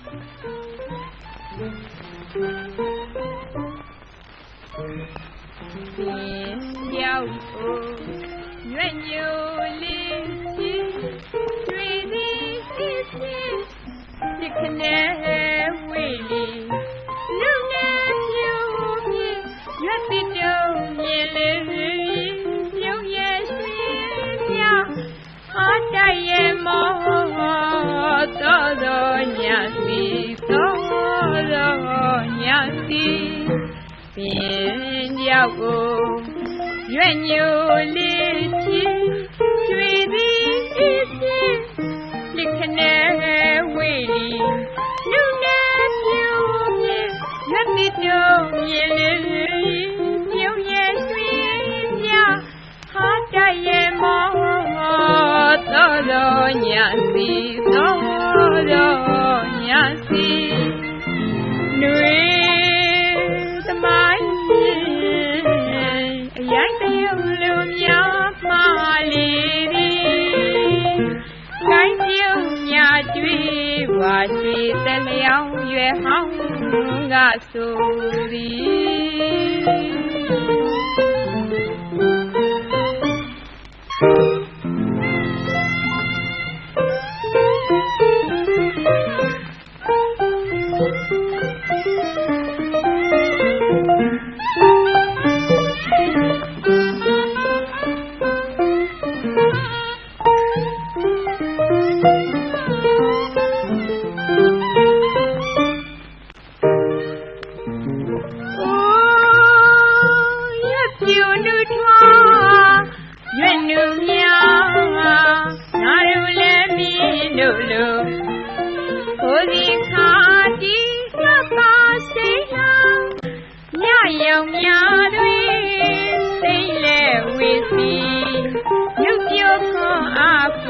ရှင်ရောက်ကိုရွက်ညိုလေးချင်းတွေ့သည် ပင်ရောက်ကိုရွက်ညိုလေးချင်းကျွေသည်ဖြစ်ဖြစ်လက်ခနဲ့ဝေးလီလူနဲ့ပြိုပြရွက်ပြီးတုံးမြင်လေပြုံးရဲ့ရွှေမြဟာတိုက်ရဲ့မောတော်တော်ညာစီတော်တော် ပါရွှေတလျောင်းရွယ်ဟောင်းကဆိုသည်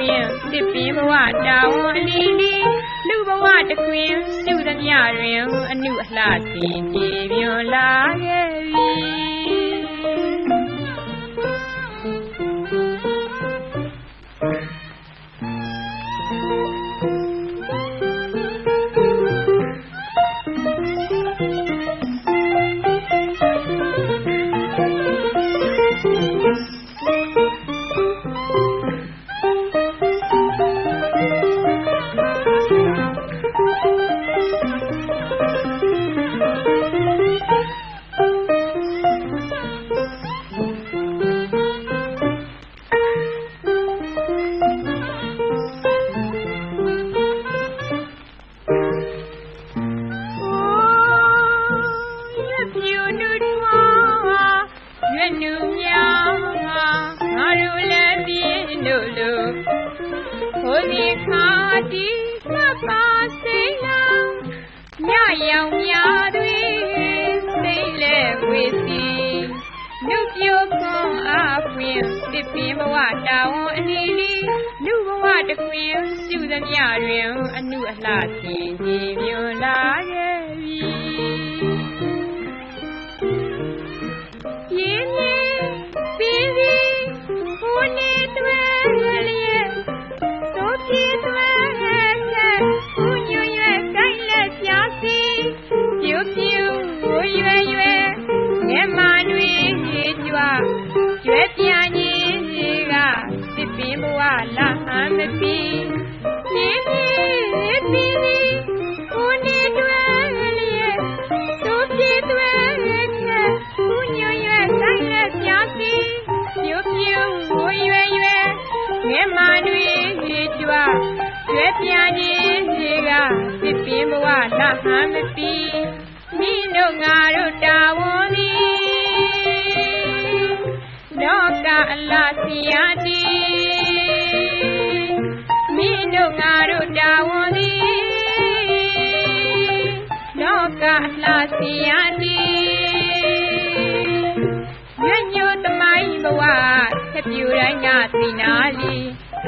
အားဖြင့်တစ်ပင်ဘဝတာဝန်အလီလီလူဘဝတခွင်စုသမျှတွင်အနုအလှစီပြေပြွန်လာခဲ့ပြီ လိုဟိုဒီခါဒီကပါစိတ်လာညရောင်များတွေစိတ်လဲဝေစီလူပြိုခွန်အားဖြင့်တစ်ပင်ဘဝတာဝန်အလီလီလူဘဝတခွင်စုသမျှတွင်အနုအလှဆင်ကြည်မြွန်လာခဲ့ ကျွဲပြာကြီးကတစ်ပင်ဘဝလာဟမ်းမပီမိတို့ငါတို့တာဝန်သည်လောကအလားစီယတိမိတို့ငါတို့တာဝန်သည်လောကအလားစီယတိရွညိုသမိုင်းဘဝဆက်ပြူတိုင်းကသီနာလီဆ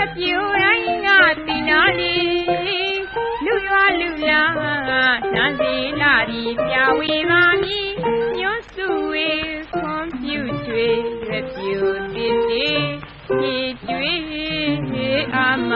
န်စီလာရီပြဝေပါမည်ညွတ်စုဝေကွန်ပျူကျွေရပြူတင်စီဒီကျွေအမ